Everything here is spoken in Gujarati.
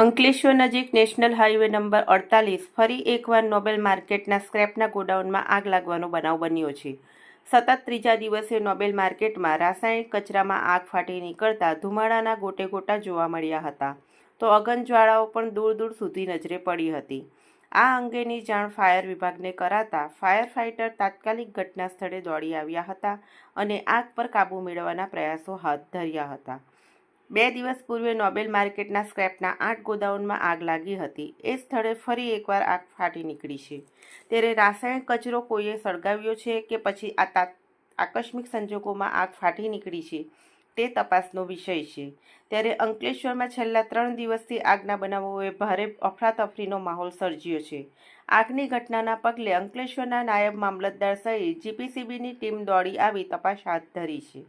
અંકલેશ્વર નજીક નેશનલ હાઈવે નંબર અડતાલીસ ફરી એકવાર નોબેલ માર્કેટના સ્ક્રેપના ગોડાઉનમાં આગ લાગવાનો બનાવ બન્યો છે. સતત ત્રીજા દિવસે નોબેલ માર્કેટમાં રાસાયણિક કચરામાં આગ ફાટી નીકળતા ધુમાડાના ગોટે ગોટા જોવા મળ્યા હતા. તો અગનજ્વાળાઓ પણ દૂર દૂર સુધી નજરે પડી હતી. આ અંગેની જાણ ફાયર વિભાગને કરાતા ફાયર ફાઇટર તાત્કાલિક ઘટના સ્થળે દોડી આવ્યા હતા અને આગ પર કાબૂ મેળવવાના પ્રયાસો હાથ ધર્યા હતા. બે દિવસ પૂર્વે નોબેલ માર્કેટના સ્ક્રેપના આઠ ગોદાઉનમાં આગ લાગી હતી. એ સ્થળે ફરી એકવાર આગ ફાટી નીકળી છે. ત્યારે રાસાયણિક કચરો કોઈએ સળગાવ્યો છે કે પછી આ આકસ્મિક સંજોગોમાં આગ ફાટી નીકળી છે, તે તપાસનો વિષય છે. ત્યારે અંકલેશ્વરમાં છેલ્લા ત્રણ દિવસથી આગના બનાવોએ ભારે અફરાતફરીનો માહોલ સર્જ્યો છે. આગની ઘટનાના પગલે અંકલેશ્વરના નાયબ મામલતદાર સહિત જીપીસીબીની ટીમ દોડી આવી તપાસ હાથ ધરી છે.